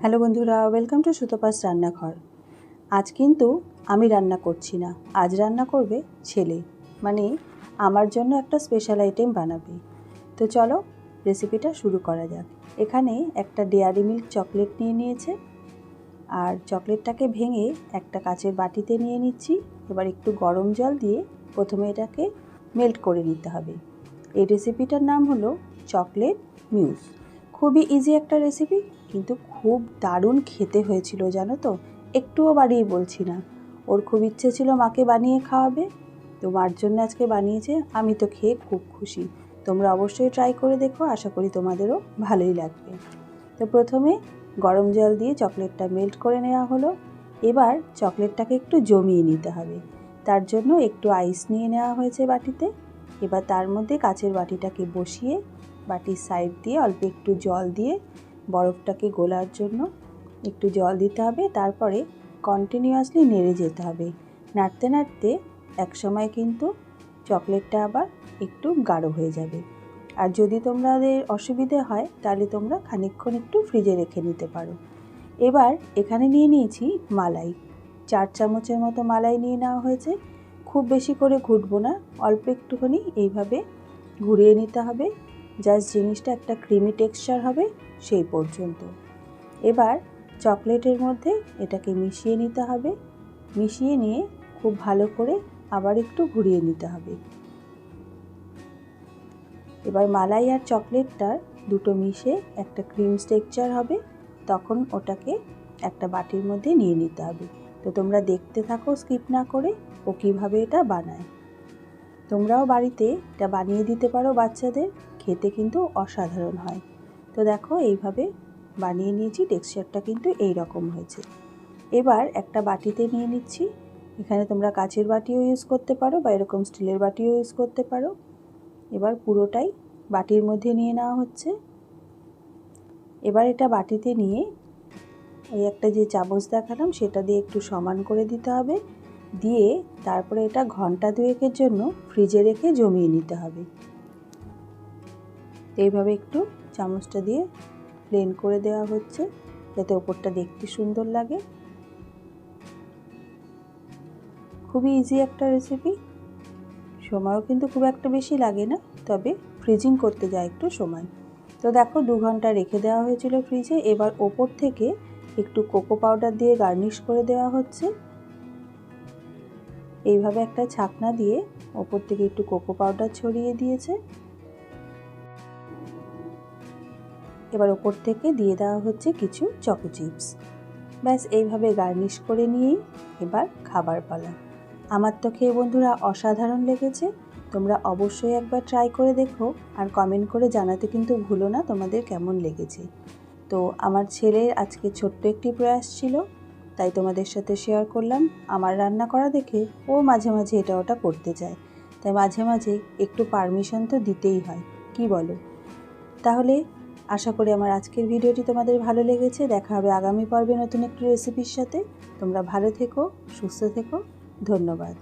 Hello বন্ধুরা welcome to Sutapa's রান্নাঘর। আজ কিন্তু আমি রান্না করছি না, আজ রান্না করবে ছেলে। মানে আমার জন্য একটা স্পেশাল আইটেম বানাবে। তো চলো রেসিপিটা শুরু করা যাক। এখানে একটা ডেয়ারি মিল্ক চকলেট নিয়ে নিয়েছে। আর চকলেটটাকে ভেঙে একটা কাচের বাটিতে নিয়ে নিচ্ছি। এবার একটু গরম জল দিয়ে প্রথমে এটাকে মেল্ট করে নিতে হবে। এই রেসিপিটার নাম হলো চকলেট মিউস খুবই ইজি একটা রেসিপি কিন্তু খুব দারুণ খেতে হয়েছিল, জানো তো? একটুও বাড়িয়ে বলছি না। ওর খুব ইচ্ছে ছিল মাকে বানিয়ে খাওয়াবে। তো মার জন্য আজকে বানিয়েছে, আমি তো খেয়ে খুব খুশি। তোমরা অবশ্যই ট্রাই করে দেখো, আশা করি তোমাদেরও ভালোই লাগবে। তো প্রথমে গরম জল দিয়ে চকলেটটা মেল্ট করে নেওয়া হলো। এবার চকলেটটাকে একটু জমিয়ে নিতে হবে। তার জন্য একটু আইস নিয়ে নেওয়া হয়েছে বাটিতে। এবার তার মধ্যে কাচের বাটিটাকে বসিয়ে বাটির সাইড দিয়ে অল্প একটু জল দিয়ে বরফটাকে গোলার জন্য একটু জল দিতে হবে। তারপরে কন্টিনিউয়াসলি নেড়ে যেতে হবে। নাড়তে নাড়তে একসময় কিন্তু চকলেটটা আবার একটু গাঢ় হয়ে যাবে। আর যদি তোমাদের অসুবিধে হয়, তাহলে তোমরা খানিকক্ষণ একটু ফ্রিজে রেখে নিতে পারো। এবার এখানে নিয়ে নিয়েছি মালাই। চার চামচের মতো মালাই নিয়ে নেওয়া হয়েছে। খুব বেশি করে ঘুটবো না, অল্প একটুখানি এইভাবে ঘুরিয়ে নিতে হবে। জাস্ট জিনিসটা একটা ক্রিমি টেক্সচার হবে সেই পর্যন্ত। এবার চকলেটের মধ্যে এটাকে মিশিয়ে নিতে হবে। মিশিয়ে নিয়ে খুব ভালো করে আবার একটু ঘুরিয়ে নিতে হবে। এবার মালাই আর চকলেটটার দুটো মিশে একটা ক্রিম টেক্সচার হবে। তখন ওটাকে একটা বাটির মধ্যে নিয়ে নিতে হবে। তো তোমরা দেখতে থাকো, স্কিপ না করে ও কীভাবে এটা বানায়। তোমরাও বাড়িতে এটা বানিয়ে দিতে পারো বাচ্চাদের। খেতে কিন্তু অসাধারণ হয়। তো দেখো, এইভাবে বানিয়ে নিয়েছি, টেক্সচারটা কিন্তু এই রকম হয়েছে। এবার একটা বাটিতে নিয়ে নিচ্ছি। এখানে তোমরা কাচের বাটিও ইউজ করতে পারো বা এরকম স্টিলের বাটিও ইউজ করতে পারো। এবার পুরোটাই বাটির মধ্যে নিয়ে নেওয়া হচ্ছে। এবার এটা বাটিতে নিয়ে ওই একটা যে চামচ দেখালাম, সেটা দিয়ে একটু সমান করে দিতে হবে। দিয়ে তারপরে এটা ঘণ্টা দুয়েকের জন্য ফ্রিজে রেখে জমিয়ে নিতে হবে। এইভাবে একটু চামচটা দিয়ে প্লেন করে দেওয়া হচ্ছে, যাতে ওপরটা দেখতে সুন্দর লাগে। খুবই ইজি একটা রেসিপি সময়ও কিন্তু খুব একটা বেশি লাগে না, তবে ফ্রিজিং করতে যায় একটু সময়। তো দেখো, দু ঘণ্টা রেখে দেওয়া হয়েছিল ফ্রিজে এবার ওপর থেকে একটু কোকো পাউডার দিয়ে গার্নিশ করে দেওয়া হচ্ছে। এইভাবে একটা ছাকনা দিয়ে ওপর থেকে একটু কোকো পাউডার ছড়িয়ে দিয়েছে। এবার ওপর থেকে দিয়ে দেওয়া হচ্ছে কিছু চকো চিপস ব্যাস, এইভাবে গার্নিশ করে নিয়েই এবার খাবার পালা। আমার তো খেয়ে বন্ধুরা অসাধারণ লেগেছে। তোমরা অবশ্যই একবার ট্রাই করে দেখো আর কমেন্ট করে জানাতে কিন্তু ভুলো না তোমাদের কেমন লেগেছে। তো আমার ছেলের আজকে ছোট্ট একটি প্রয়াস ছিল, তাই তোমাদের সাথে শেয়ার করলাম। আমার রান্না করা দেখে ও মাঝে মাঝে এটা ওটা করতে চায় তাই মাঝে মাঝে একটু পারমিশন তো দিতেই হয়, কি বলো? তাহলে আশা করি আমার আজকের ভিডিওটি তোমাদের ভালো লেগেছে। দেখা হবে আগামী পর্বে নতুন একটি রেসিপির সাথে। তোমরা ভালো থেকো, সুস্থ থেকো। ধন্যবাদ।